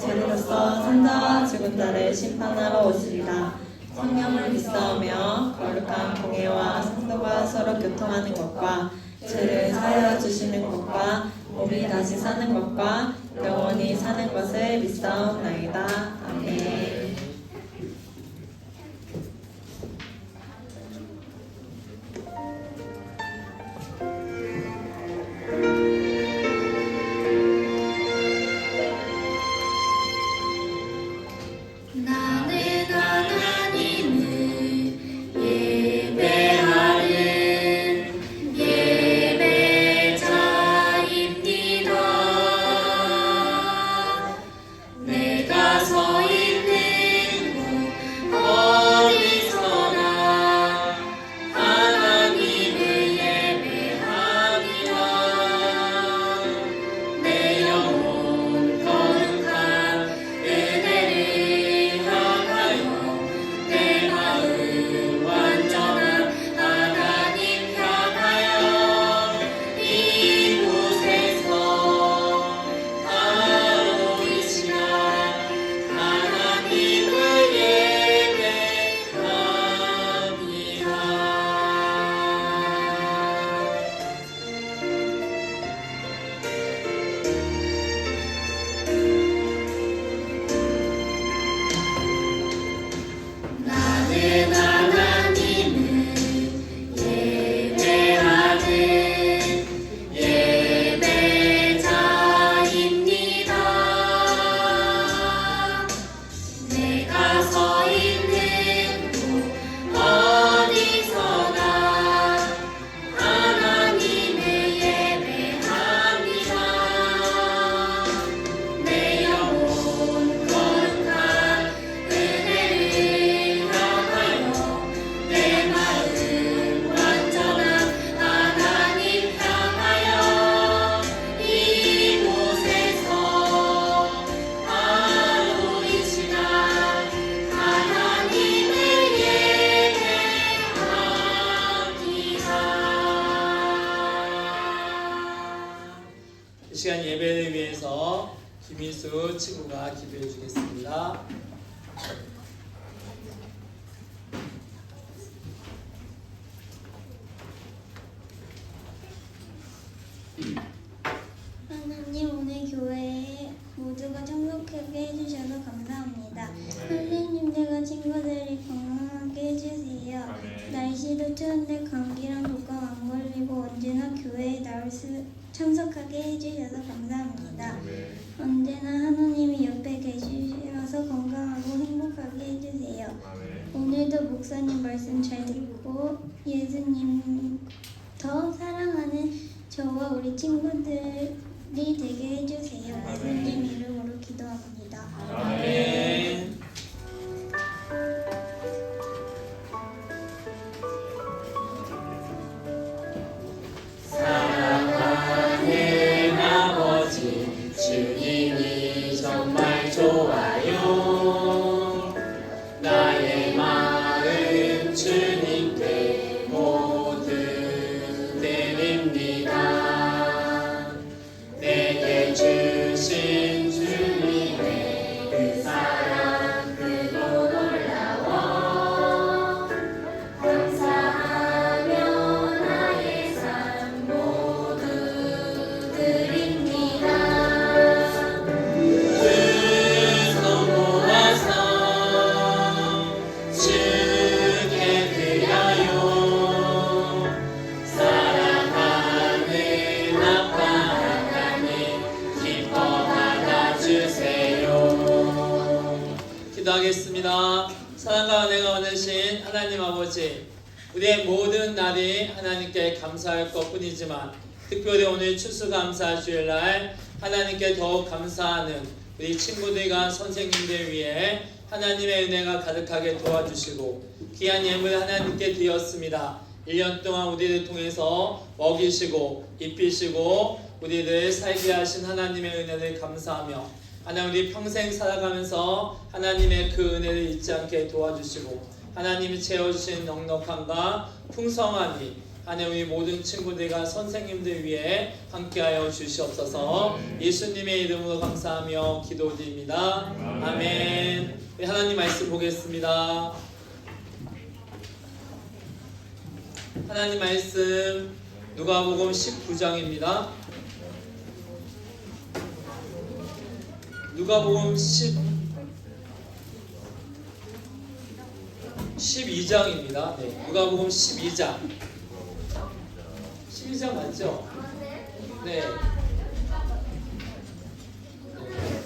죄로서 산다 죽은 자를 심판하러 오십니다. 성령을 비싸오며 거룩한 공예와 성도가 서로 교통하는 것과 죄를 사하여 주시는 것과 몸이 다시 사는 것과 영원히 사는 것을 비싸옵나이다. 아멘. 감사할 것뿐이지만 특별히 오늘 추수감사 주일날 하나님께 더욱 감사하는 우리 친구들과 선생님들 위해 하나님의 은혜가 가득하게 도와주시고 귀한 예물 하나님께 드렸습니다. 1년 동안 우리를 통해서 먹이시고 입히시고 우리를 살게 하신 하나님의 은혜를 감사하며 하나님 우리 평생 살아가면서 하나님의 그 은혜를 잊지 않게 도와주시고 하나님이 채워주신 넉넉함과 풍성함이 하나님 우리 모든 친구들과 선생님들 위해 함께하여 주시옵소서. 예수님의 이름으로 감사하며 기도드립니다. 아멘. 하나님 말씀 보겠습니다. 하나님 말씀 누가복음 19장입니다. 누가복음 10 12장입니다. 네, 누가복음 12장. 12장 맞죠? 네.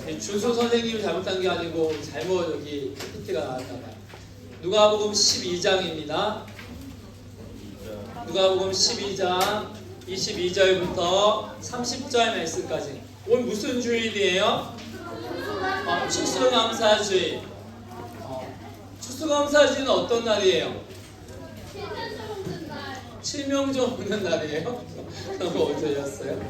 네, 준수 선생님이 잘못한 게 아니고 잘못 여기 PPT가 나왔나 봐요. 누가복음 12장입니다. 누가복음 12장 22절부터 30절 말씀까지. 오늘 무슨 주일이에요? 어, 추수감사주일. 어, 추수감사주일은 어떤 날이에요? 칠명조 없는 날이에요? 너무 어떠셨어요?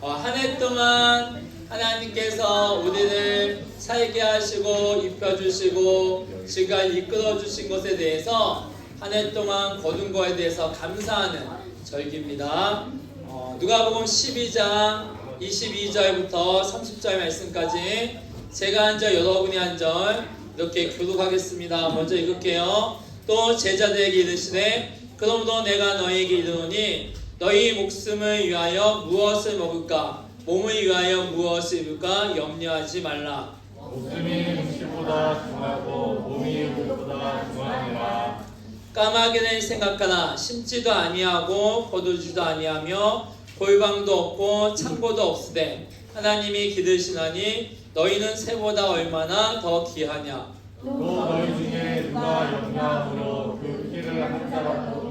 어, 한해 동안 하나님께서 우리를 살게 하시고 입혀주시고 지금까지 이끌어주신 것에 대해서 한 해 동안 거둔 거에 대해서 감사하는 절기입니다. 어, 누가복음 12장 22절부터 30절 말씀까지 제가 한 절 여러분이 한 절 이렇게 교독하겠습니다. 먼저 읽을게요. 또 제자들에게 이르시되 그러므로 내가 너희에게 이르노니 너희 목숨을 위하여 무엇을 먹을까? 몸을 위하여 무엇을 입을까? 염려하지 말라. 목숨이 음식보다 중하고 몸이 물보다 중하니라. 까마귀는 생각하나 심지도 아니하고 거두지도 아니하며 골방도 없고 창고도 없으되 하나님이 기르시나니 너희는 새보다 얼마나 더 귀하냐? 또 너희 중에 누가 영양으로 그 키를 한 사람도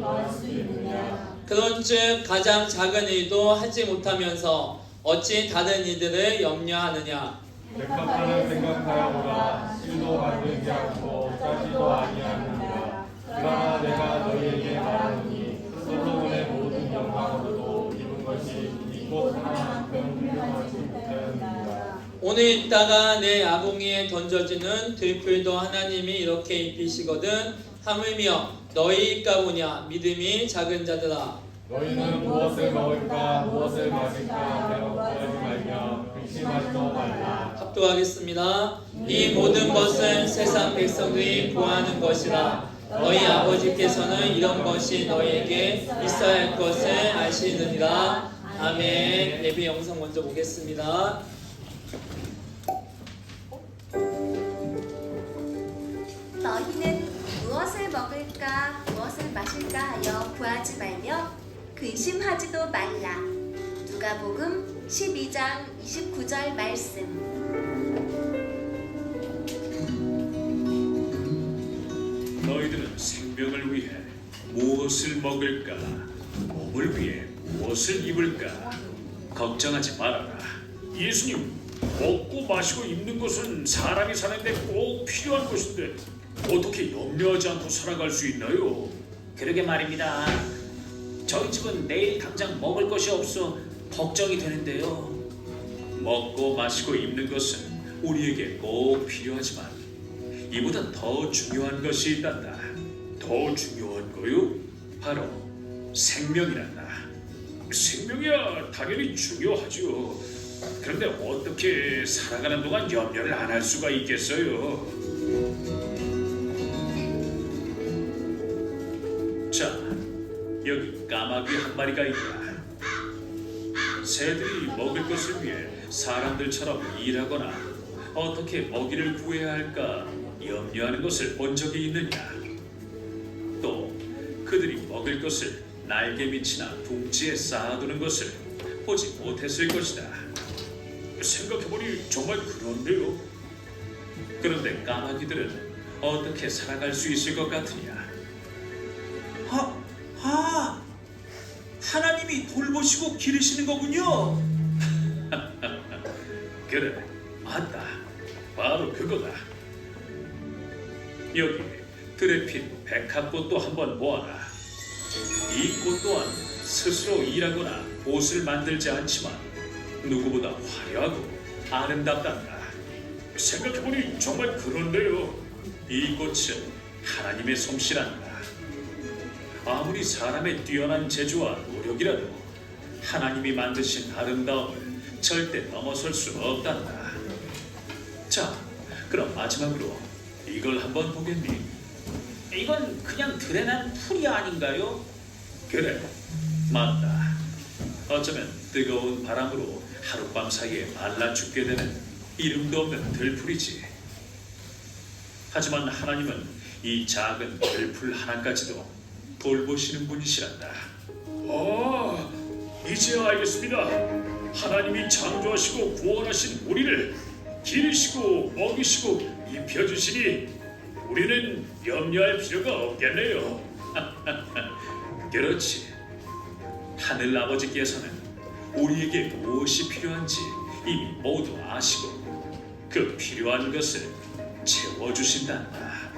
그런즉 가장 작은 일도 하지 못하면서 어찌 다른 이들을 염려하느냐? 백합하는 생각하여보라. 씨도 만들지 않고 짜지도 아니하느니라. 그러나 내가 너희에게 말하노니 솔로몬의 모든 영광으로도 입은 것이 이곳 하나만큼 훌륭하지 못하였느니라. 오늘 있다가 내 아궁이에 던져지는 들풀도 하나님이 이렇게 입히시거든 하물며 너희 가보냐 믿음이 작은 자들아 너희는 무엇을 먹을까 무엇을 마실까 배워 구하지 말며 근심하지도 말라 합독하겠습니다. 이 모든 것은 세상 백성들이 구하는 것이라 너희 아버지께서는 이런 것이 너희에게 있어야 할 것을 아시느니라. 아멘. 예배 영상 먼저 보겠습니다. 너희는 무엇을 먹을까 무엇을 마실까 하여 구하지 말며 근심하지도 말라. 누가복음 12장 29절 말씀. 너희들은 생명을 위해 무엇을 먹을까? 몸을 위해 무엇을 입을까? 걱정하지 말아라. 예수님, 먹고 마시고 입는 것은 사람이 사는데 꼭 필요한 것인데 어떻게 염려하지 않고 살아갈 수 있나요? 그러게 말입니다. 저희 집은 내일 당장 먹을 것이 없어 걱정이 되는데요. 먹고 마시고 입는 것은 우리에게 꼭 필요하지만 이보다 더 중요한 것이 있단다. 더 중요한 거요? 바로 생명이란다. 생명이야 당연히 중요하죠. 그런데 어떻게 살아가는 동안 염려를 안 할 수가 있겠어요? 까마귀 한 마리가 있다. 새들이 먹을 것을 위해 사람들처럼 일하거나 어떻게 먹이를 구해야 할까 염려하는 것을 본 적이 있느냐? 또 그들이 먹을 것을 날개 밑이나 둥지에 쌓아두는 것을 보지 못했을 것이다. 생각해보니 정말 그런데요. 그런데 까마귀들은 어떻게 살아갈 수 있을 것 같으냐? 하나님이 돌보시고 기르시는 거군요. 그래, 맞다. 바로 그거다. 여기 들에 핀 백합꽃도 한번 보아라. 이 꽃 또한 스스로 일하거나 옷을 만들지 않지만 누구보다 화려하고 아름답단다. 생각해보니 정말 그런데요. 이 꽃은 하나님의 솜씨란다. 아무리 사람의 뛰어난 재주와 노력이라도 하나님이 만드신 아름다움을 절대 넘어설 수 없단다. 자, 그럼 마지막으로 이걸 한번 보겠니? 이건 그냥 들에 난 풀이 아닌가요? 그래, 맞다. 어쩌면 뜨거운 바람으로 하룻밤 사이에 말라 죽게 되는 이름도 없는 들풀이지. 하지만 하나님은 이 작은 들풀 하나까지도 돌보시는 분이시란다. 아, 이제 알겠습니다. 하나님이 창조하시고 구원하신 우리를 기르시고 먹이시고 입혀주시니 우리는 염려할 필요가 없겠네요. 그렇지. 하늘 아버지께서는 우리에게 무엇이 필요한지 이미 모두 아시고 그 필요한 것을 채워주신단다.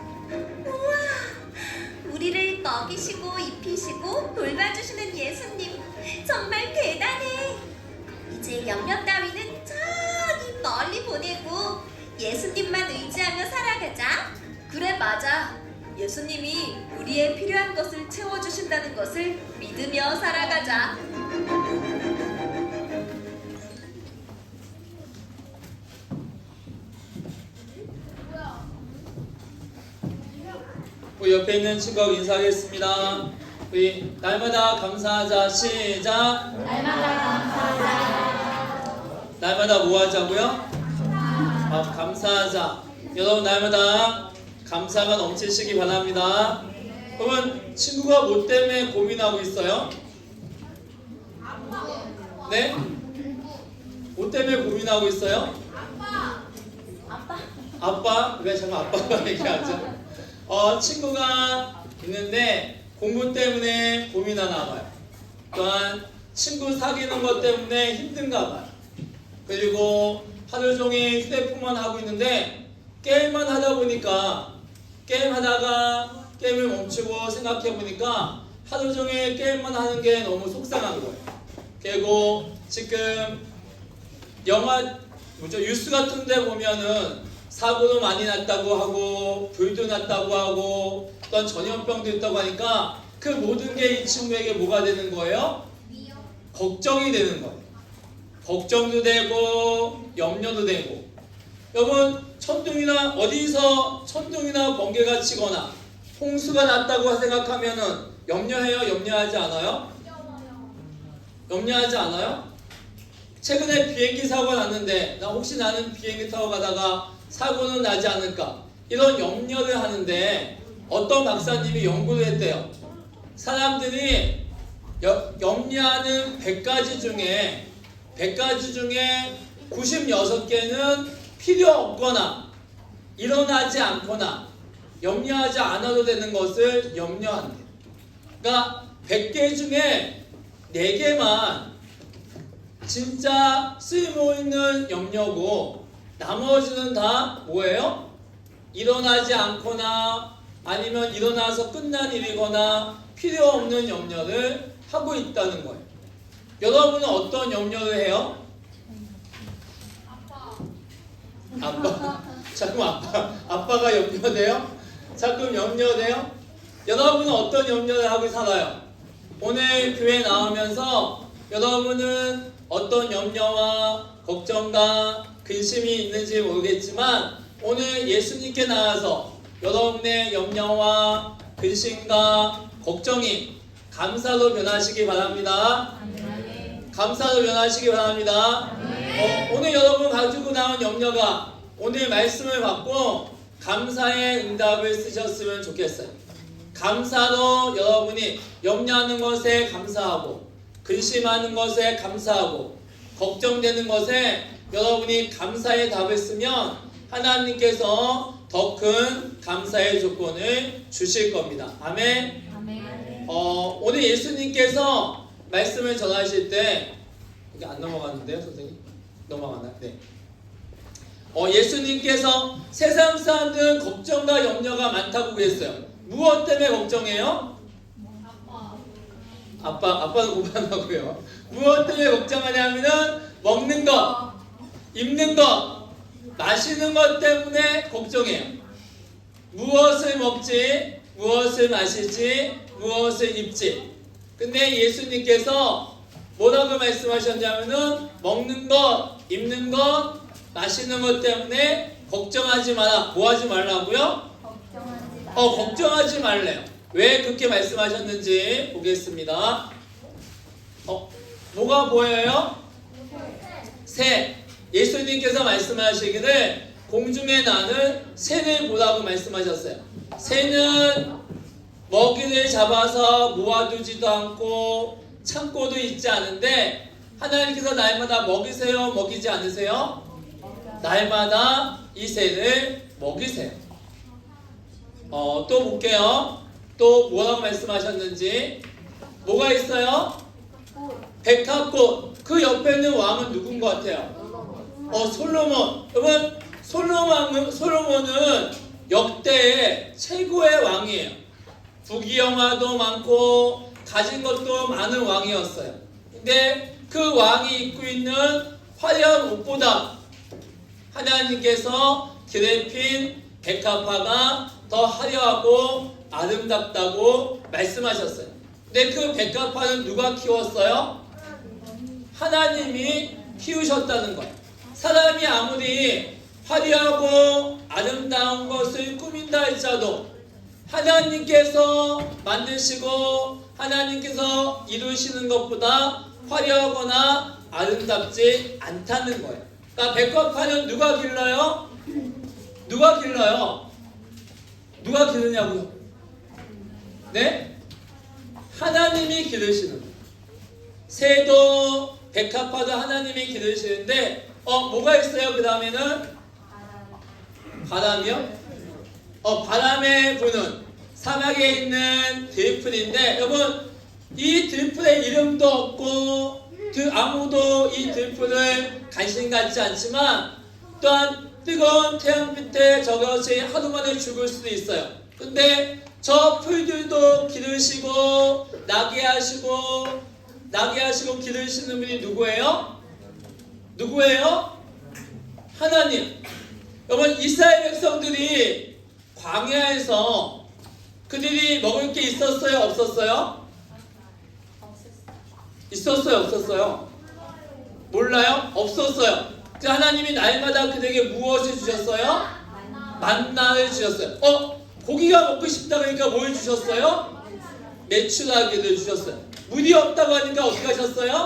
우리를 먹이시고 입 히시고 돌봐주시는 예수님 정말 대단해. 이제 염려 따위는 저기 멀리 보내고 예수님만 의지하며 살아가자. 그래 맞아. 예수님이 우리의 필요한 것을 채워주신다는 것을 믿으며 살아가자. 우리 옆에 있는 친구하고 인사하겠습니다. 우리 날마다 감사하자 시작. 날마다 감사하자. 날마다 뭐 하자고요? 아, 감사하자. 여러분 날마다 감사가 넘치시기 바랍니다. 그러면 친구가 뭐 때문에 고민하고 있어요? 네? 뭐 때문에 고민하고 있어요? 아빠. 아빠? 왜 자꾸 아빠가 얘기하죠? 어, 친구가 있는데 공부 때문에 고민하나 봐요. 또한 친구 사귀는 것 때문에 힘든가 봐요. 그리고 하루 종일 휴대폰만 하고 있는데 게임만 하다 보니까 게임 하다가 게임을 멈추고 생각해 보니까 하루 종일 게임만 하는 게 너무 속상한 거예요. 그리고 지금 영화 뭐죠 뉴스 같은 데 보면은 사고도 많이 났다고 하고 불도 났다고 하고 어떤 전염병도 있다고 하니까 그 모든 게 이 친구에게 뭐가 되는 거예요? 걱정이 되는 거예요. 걱정도 되고 염려도 되고 여러분 천둥이나 어디서 천둥이나 번개가 치거나 홍수가 났다고 생각하면은 염려해요? 염려하지 않아요? 염려하지 않아요? 최근에 비행기 사고가 났는데 나 혹시 나는 비행기 타고 가다가 사고는 나지 않을까 이런 염려를 하는데 어떤 박사님이 연구를 했대요. 사람들이 여- 염려하는 100가지 중에 100가지 중에 96개는 필요 없거나 일어나지 않거나 염려하지 않아도 되는 것을 염려한대. 그러니까 100개 중에 4개만 진짜 쓸모 있는 염려고 나머지는 다 뭐예요? 일어나지 않거나 아니면 일어나서 끝난 일이거나 필요 없는 염려를 하고 있다는 거예요. 여러분은 어떤 염려를 해요? 아빠. 자꾸 아빠. 아빠가 염려돼요? 자꾸 염려돼요? 여러분은 어떤 염려를 하고 살아요? 오늘 교회 나오면서 여러분은 어떤 염려와 걱정과 근심이 있는지 모르겠지만 오늘 예수님께 나와서 여러분의 염려와 근심과 걱정이 감사로 변하시기 바랍니다. 감사로 변하시기 바랍니다. 어, 오늘 여러분 가지고 나온 염려가 오늘 말씀을 받고 감사의 응답을 쓰셨으면 좋겠어요. 감사로 여러분이 염려하는 것에 감사하고 근심하는 것에 감사하고 걱정되는 것에 여러분이 감사의 답을 쓰면 하나님께서 더 큰 감사의 조건을 주실 겁니다. 아멘. 어, 오늘 예수님께서 말씀을 전하실 때 이게 안 넘어갔는데요, 선생님? 넘어가나요? 네. 어, 예수님께서 세상 사람들은 걱정과 염려가 많다고 그랬어요. 무엇 때문에 걱정해요? 아빠, 아빠도 공부한다고요. 무엇 때문에 걱정하냐면은 먹는 것, 입는 것, 마시는 것 때문에 걱정해요. 무엇을 먹지, 무엇을 마시지, 무엇을 입지. 근데 예수님께서 뭐라고 말씀하셨냐면은 먹는 것, 입는 것, 마시는 것 때문에 걱정하지 마라. 뭐 하지 말라고요? 어, 걱정하지 말래요. 왜 그렇게 말씀하셨는지 보겠습니다. 어, 뭐가 보여요? 새. 예수님께서 말씀하시기를 공중에 나는 새를 보라고 말씀하셨어요. 새는 먹이를 잡아서 모아두지도 않고 창고도 있지 않은데 하나님께서 날마다 먹이세요, 먹이지 않으세요? 날마다 이 새를 먹이세요. 어, 또 볼게요. 또 뭐라고 말씀하셨는지. 뭐가 있어요? 백합꽃. 그 옆에 있는 왕은 누군 것 같아요? 어, 솔로몬. 여러분, 솔로몬은, 솔로몬은 역대 최고의 왕이에요. 부귀영화도 많고, 가진 것도 많은 왕이었어요. 근데 그 왕이 입고 있는 화려한 옷보다 하나님께서 드레핀 백합화가 더 화려하고 아름답다고 말씀하셨어요. 근데 그 백합화는 누가 키웠어요? 하나님이 키우셨다는 거예요. 사람이 아무리 화려하고 아름다운 것을 꾸민다 할지라도 하나님께서 만드시고 하나님께서 이루시는 것보다 화려하거나 아름답지 않다는 거예요. 그러니까 백합화는 누가 길러요? 누가 길러요? 누가 기르냐고요? 네? 하나님이 기르시는 거예요. 새도 백합화도 하나님이 기르시는데 어 뭐가 있어요? 그 다음에는 바람이요? 어 바람에 부는 사막에 있는 들풀인데 여러분 이 들풀의 이름도 없고 그 아무도 이 들풀을 관심 갖지 않지만 또한 뜨거운 태양빛에 저것이 하루 만에 죽을 수도 있어요. 근데 저 풀들도 기르시고 나게 하시고 나게 하시고 기르시는 분이 누구예요? 누구예요? 하나님. 여러분 이스라엘 백성들이 광야에서 그들이 먹을 게 있었어요, 없었어요? 있었어요, 없었어요? 몰라요? 없었어요. 그 하나님이 날마다 그들에게 무엇을 주셨어요? 만나를 주셨어요. 어? 고기가 먹고 싶다 그러니까 뭘 주셨어요? 매출하기를 주셨어요. 물이 없다고 하니까 어떻게 하셨어요?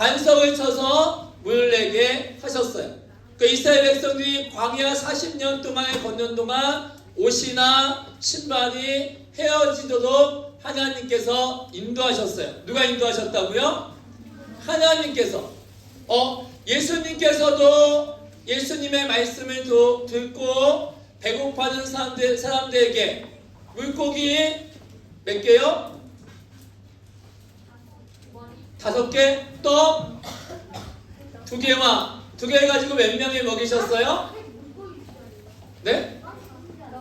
네? 반석을 쳐서 물을 내게 하셨어요. 그 이스라엘 백성들이 광야 40년 동안에 걷는 동안 옷이나 신발이 헤어지도록 하나님께서 인도하셨어요. 누가 인도하셨다고요? 하나님께서. 어, 예수님께서도 예수님의 말씀을 도- 듣고 배고파하는 사람들, 사람들에게 물고기 몇 개요? 다섯 개? 떡? 두 개와 두개 가지고 몇 명이 먹이셨어요? 네?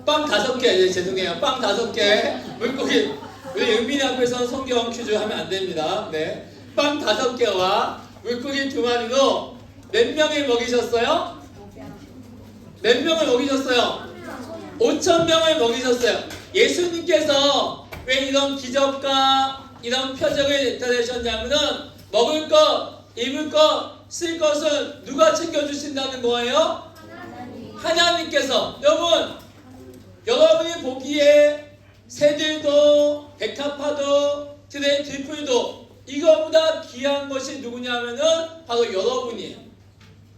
빵 다섯 개, 네, 죄송해요. 빵 다섯 개, 물고기. 우리 영민이 앞에서 성경 퀴즈 하면 안 됩니다. 네. 빵 다섯 개와 물고기 두 마리로 몇 명을 먹이셨어요? 몇 명을 먹이셨어요? 5천 명을 먹이셨어요. 예수님께서 왜 이런 기적과 이런 표적을 나타내셨냐면은 먹을 것, 입을 것, 쓸 것은 누가 챙겨주신다는 거예요? 하나님께서 여러분 여러분이 보기에 새들도 백합화도 트레 들풀도 이거보다 귀한 것이 누구냐면은 바로 여러분이에요.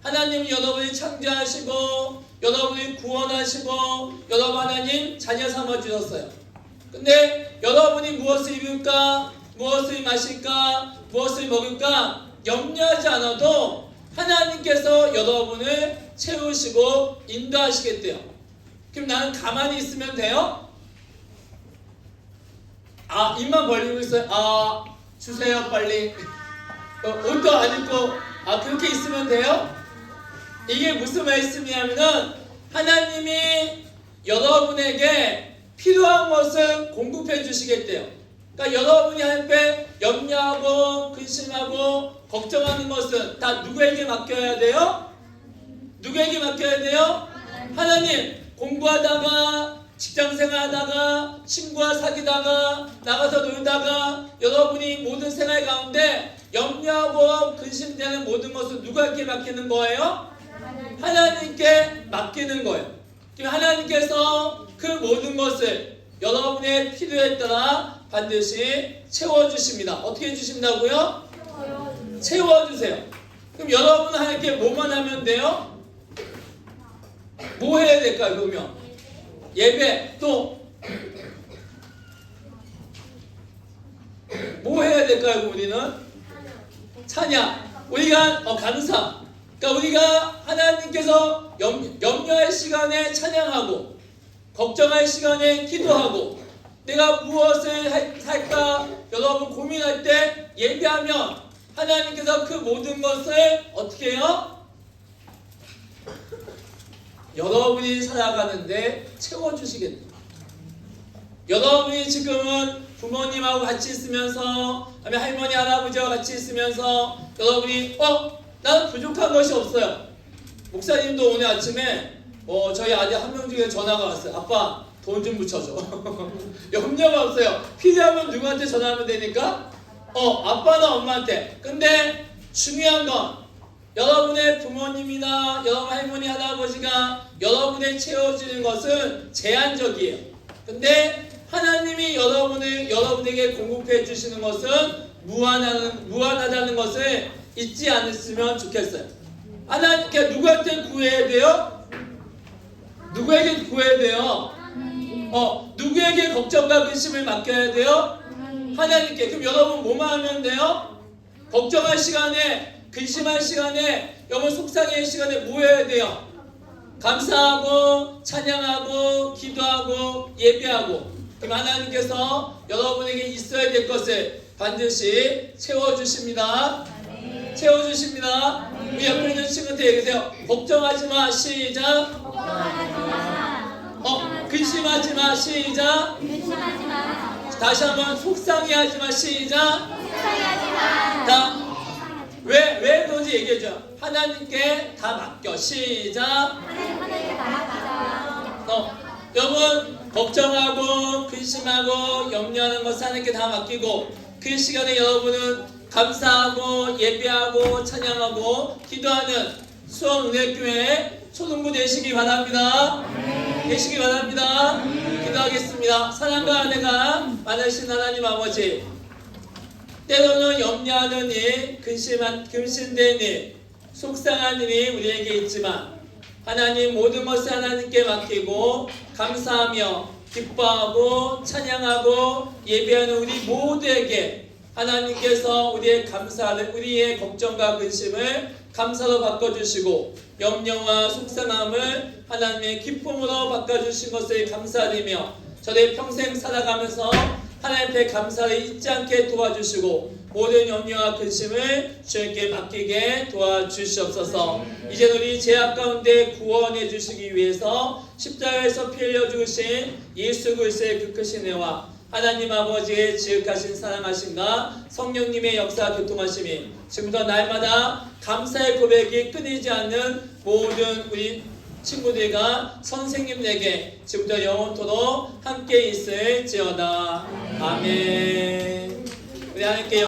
하나님 여러분이 창조하시고 여러분이 구원하시고 여러분 하나님 자녀 삼아 주셨어요. 근데 여러분이 무엇을 입을까, 무엇을 마실까, 무엇을 먹을까 염려하지 않아도 하나님께서 여러분을 채우시고 인도하시겠대요. 그럼 나는 가만히 있으면 돼요? 아 입만 벌리고 있어요. 아 주세요 빨리. 어, 옷도 안 입고 아 그렇게 있으면 돼요? 이게 무슨 말씀이냐면은 하나님이 여러분에게 필요한 것을 공급해 주시겠대요. 그러니까 여러분이 하나님께 염려하고 근심하고 걱정하는 것은 다 누구에게 맡겨야 돼요? 누구에게 맡겨야 돼요? 하나님 공부하다가 직장 생활하다가 친구와 사귀다가 나가서 놀다가 여러분이 모든 생활 가운데 염려하고 근심되는 모든 것을 누구에게 맡기는 거예요? 하나님께 맡기는 거예요. 하나님께서 그 모든 것을 여러분의 필요에 따라 반드시 채워주십니다. 어떻게 해주신다고요? 채워주세요. 그럼 여러분은 하나님께 뭐만 하면 돼요? 뭐 해야 될까요, 그러면? 예배, 또, 뭐 해야 될까요, 우리는? 찬양. 우리가, 어, 감사. 그러니까 우리가 하나님께서 염, 염려할 시간에 찬양하고, 걱정할 시간에 기도하고, 내가 무엇을 할- 할까 여러분 고민할 때 예배하면 하나님께서 그 모든 것을 어떻게 해요? 여러분이 살아가는데 채워주시겠다. 여러분이 지금은 부모님하고 같이 있으면서, 아니 할머니, 할아버지와 같이 있으면서 여러분이 어 나는 부족한 것이 없어요. 목사님도 오늘 아침에 어, 저희 아들 한 명 중에 전화가 왔어요. 아빠 돈 좀 붙여줘. 염려가 없어요. 필요하면 누구한테 전화하면 되니까 어 아빠나 엄마한테. 근데 중요한 건 여러분의 부모님이나 여러분 할머니 할아버지가 여러분의 채워주는 것은 제한적이에요. 근데 하나님이 여러분을 여러분에게 공급해 주시는 것은 무한하는 무한하다는 것을 잊지 않으시면 좋겠어요. 하나님께 누구한테 구해야 돼요? 누구에게 구해야 돼요? 어 누구에게 걱정과 근심을 맡겨야 돼요? 하나님께. 그럼 여러분 뭐만 하면 돼요? 걱정할 시간에 근심할 시간에 여러분 속상해할 시간에 뭐 해야 돼요? 감사하고 찬양하고 기도하고 예배하고 그럼 하나님께서 여러분에게 있어야 될 것을 반드시 채워주십니다. 채워주십니다. 우리 옆에 있는 친구한테 얘기하세요. 걱정하지 마. 시작. 어, 근심하지 마. 시작. 다시 한번 속상해 하지 마. 시작. 다. 왜, 왜 그런지 얘기해줘. 하나님께 다 맡겨. 시작. 어, 여러분, 걱정하고, 근심하고, 염려하는 것을 하나님께 다 맡기고, 그 시간에 여러분은 감사하고, 예배하고, 찬양하고, 기도하는 수원은혜교회 초등부 되시기 바랍니다. 되시기 바랍니다. 기도하겠습니다. 사랑과 은혜가 많으신 하나님 아버지, 때로는 염려하는 일, 근심한, 근심된 일, 속상한 일이 우리에게 있지만 하나님 모든 것을 하나님께 맡기고 감사하며 기뻐하고 찬양하고 예배하는 우리 모두에게 하나님께서 우리의 감사를 우리의 걱정과 근심을 감사로 바꿔주시고 염려와 속상함을 하나님의 기쁨으로 바꿔주신 것을 감사드리며 저의 평생 살아가면서 하나님 앞에 감사를 잊지 않게 도와주시고 모든 염려와 근심을 주님께 맡기게 도와주시옵소서. 이제 우리 죄악 가운데 구원해 주시기 위해서 십자가에서 피 흘려 죽으신 예수 그리스도의 그 크신 은혜와 하나님 아버지의 지극하신 사랑하심과 성령님의 역사 교통하심이 지금부터 날마다 감사의 고백이 끊이지 않는 모든 우리 친구들과 선생님에게 지금부터 영원토록 함께 있을지어다. 아멘. 우리 하나님께